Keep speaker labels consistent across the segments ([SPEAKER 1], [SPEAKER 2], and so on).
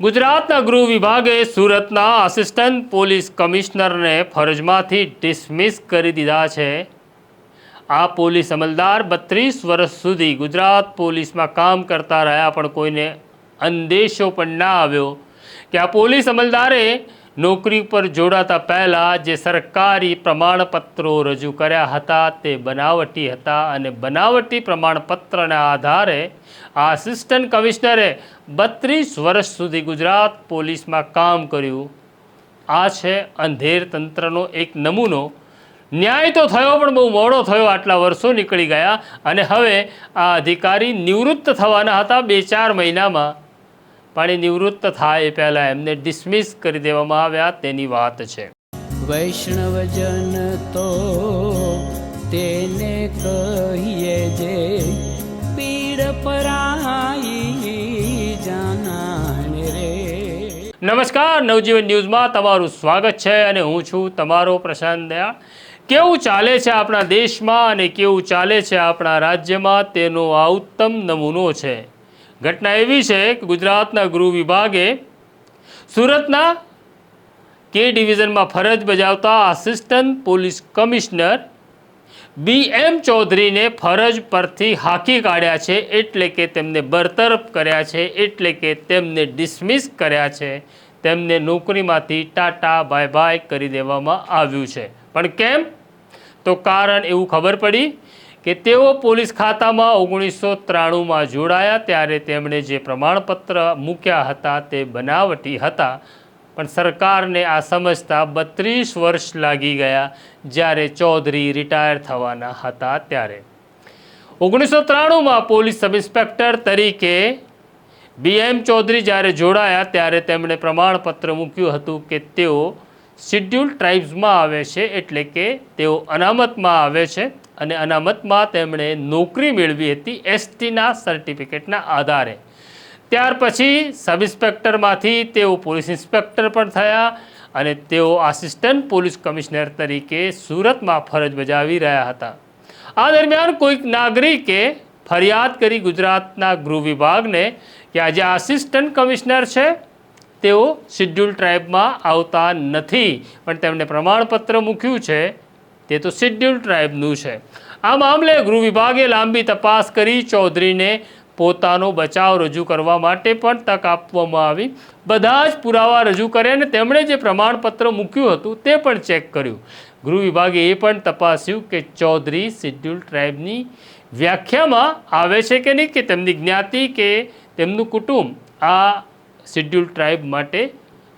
[SPEAKER 1] ગુજરાતના ગૃહ વિભાગે સુરતના આસિસ્ટન્ટ પોલીસ કમિશનરને ફરજમાંથી ડિસમિસ કરી દીધા છે. આ પોલીસ અમલદાર બત્રીસ વર્ષ સુધી ગુજરાત પોલીસમાં કામ કરતા રહ્યા, પણ કોઈને અંદેશો પણ ના આવ્યો. કે આ પોલીસ અમલદારે નોકરી પર જોડાતા પહેલાં જે સરકારી પ્રમાણપત્રો રજૂ કર્યા હતા તે બનાવટી હતા અને બનાવટી પ્રમાણપત્રના આધારે આસિસ્ટન્ટ કમિશનરે બત્રીસ વર્ષ સુધી ગુજરાત પોલીસમાં કામ કર્યું. આ છે અંધેર તંત્રનો એક નમૂનો. ન્યાય તો થયો પણ બહુ મોડો થયો. આટલા વર્ષો નીકળી ગયા અને હવે આ અધિકારી નિવૃત્ત થવાના હતા બે ચાર મહિનામાં. પણ એ નિવૃત્ત થાય એ પહેલાં એમને ડિસમિસ કરી દેવામાં આવ્યા તેની વાત છે.
[SPEAKER 2] વૈષ્ણવજન તો તેને કહીએ જે પીડ પરાઈ જાનાને રે.
[SPEAKER 1] નમસ્કાર નવજીવન ન્યૂઝમાં તમારું સ્વાગત છે અને હું છું તમારો પ્રશાંત દયા. કેવું ચાલે છે આપણા દેશમાં અને કેવું ચાલે છે આપણા રાજ્યમાં? તેનો આ ઉત્તમ નમૂનો છે. ઘટના એવી છે કે ગુજરાતના ગૃહ વિભાગે સુરતના કે ડિવિઝનમાં ફરજ બજાવતા assistant police commissioner B M ચૌધરીને ફરજ પરથી હાંકી કાઢ્યા છે એટલે કે તેમને બરતરફ કર્યા છે, એટલે કે તેમને ડિસમિસ કર્યા છે. તેમને નોકરીમાંથી ટાટા બાય બાય કરી દેવામાં આવ્યું છે. પણ કેમ? તો કારણ એવું ખબર પડી કે તેઓ પોલીસ ખાતામાં ઓગણીસો ત્રાણુંમાં જોડાયા ત્યારે તેમણે જે પ્રમાણપત્ર મૂક્યા હતા તે બનાવટી હતા. પણ સરકારને આ સમજતા બત્રીસ વર્ષ લાગી ગયા જ્યારે ચૌધરી રિટાયર થવાના હતા ત્યારે. ઓગણીસો ત્રાણુંમાં પોલીસ સબ ઇન્સ્પેક્ટર તરીકે બી એમ ચૌધરી જ્યારે જોડાયા ત્યારે તેમણે પ્રમાણપત્ર મૂક્યું હતું કે તેઓ શિડ્યુલ ટ્રાઇબ્સમાં આવે છે એટલે કે તેઓ અનામતમાં આવે છે. અને અનામતમાં તેમણે નોકરી મેળવી હતી એસટીના સર્ટિફિકેટના આધારે. ત્યાર પછી સબ ઇન્સ્પેક્ટરમાંથી તેઓ પોલીસ ઇન્સ્પેક્ટર પણ થયા અને તેઓ આસિસ્ટન્ટ પોલીસ કમિશનર તરીકે સુરતમાં ફરજ બજાવી રહ્યા હતા. આ દરમિયાન કોઈક નાગરિકે ફરિયાદ કરી ગુજરાતના ગૃહ વિભાગને કે આજે આસિસ્ટન્ટ કમિશનર છે. તેઓ શિડ્યુલ ટ્રાઇબમાં આવતા નથી. પણ તેમણે પ્રમાણપત્ર મૂક્યું છે તે તો શિડ્યુલ ટ્રાઇબનું છે. આ મામલે ગૃહ વિભાગે લાંબી તપાસ કરી ચૌધરીને પોતાનો બચાવ રજૂ કરવા માટે પણ તક આપવામાં આવી. બધા જ પુરાવા રજૂ કર્યા અને તેમણે જે પ્રમાણપત્ર મૂક્યું હતું તે પણ ચેક કર્યું. ગૃહ વિભાગે એ પણ તપાસ્યું કે ચૌધરી શિડ્યુલ ટ્રાઇબની વ્યાખ્યામાં આવે છે કે નહીં કે તેમની જ્ઞાતિ કે તેમનું કુટુંબ આ શિડ્યુલ ટ્રાઇબ માટે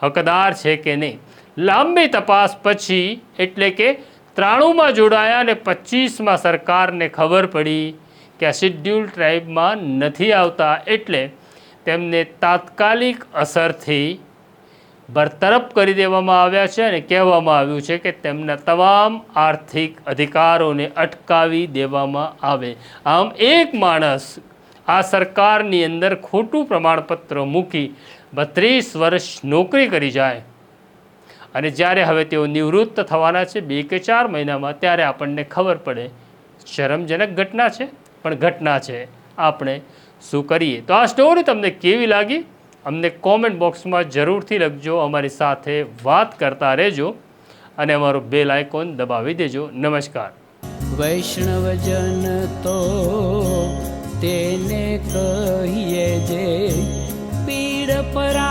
[SPEAKER 1] હકદાર છે કે નહીં? લાંબી તપાસ પછી એટલે કે ત્રાણુંમાં જોડાયા અને પચીસમાં સરકારને ખબર પડી કે આ શિડ્યુલ ટ્રાઇબમાં નથી આવતા એટલે તેમને તાત્કાલિક અસરથી બરતરફ કરી દેવામાં આવ્યા છે અને કહેવામાં આવ્યું છે કે તેમના તમામ આર્થિક અધિકારોને અટકાવી દેવામાં આવે. આમ એક માણસ આ સરકારની અંદર ખોટું પ્રમાણપત્ર મૂકી બત્રીસ વર્ષ નોકરી કરી જાય અને જ્યારે હવે તેઓ નિવૃત્ત થવાના છે, બે કે ચાર મહિનામાં, ત્યારે આપણને ખબર પડે, શરમજનક ઘટના છે, પણ ઘટના છે. આપણે શું કરીએ? તો આ સ્ટોરી તમને કેવી લાગી? અમને કોમેન્ટ બોક્સમાં જરૂરથી લખજો, અમારી સાથે વાત કરતા રહેજો અને અમારો બેલ આઇકોન દબાવી દેજો. નમસ્કાર.
[SPEAKER 2] વૈષ્ણવજન તો તેને કહીએ જે, પીડ પરાઈ